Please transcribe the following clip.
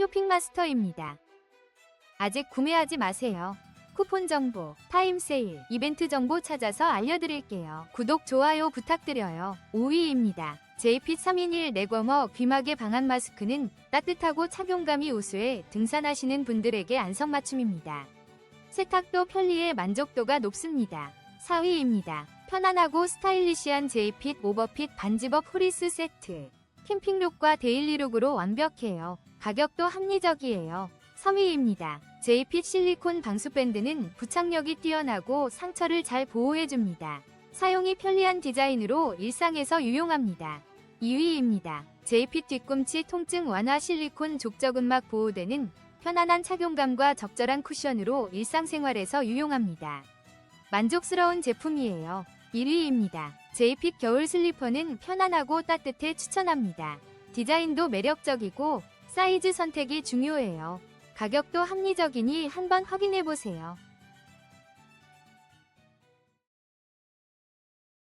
쇼핑마스터입니다. 아직 구매하지 마세요. 쿠폰 정보, 타임 세일, 이벤트 정보 찾아서 알려드릴게요. 구독, 좋아요 부탁드려요. 5위입니다. JP 3인일 내거머 귀마개 방한 마스크는 따뜻하고 착용감이 우수해 등산하시는 분들에게 안성맞춤입니다. 세탁도 편리해 만족도가 높습니다. 4위입니다. 편안하고 스타일리시한 제이핏 오버핏 반집업 후리스 세트. 캠핑룩과 데일리룩으로 완벽해요. 가격도 합리적이에요. 3위입니다. 제이핏 실리콘 방수밴드는 부착력이 뛰어나고 상처를 잘 보호해줍니다. 사용이 편리한 디자인으로 일상에서 유용합니다. 2위입니다. 제이핏 뒤꿈치 통증 완화 실리콘 족저근막 보호대는 편안한 착용감과 적절한 쿠션으로 일상생활에서 유용합니다. 만족스러운 제품이에요. 1위입니다. 제이핏 겨울 슬리퍼는 편안하고 따뜻해 추천합니다. 디자인도 매력적이고 사이즈 선택이 중요해요. 가격도 합리적이니 한번 확인해보세요.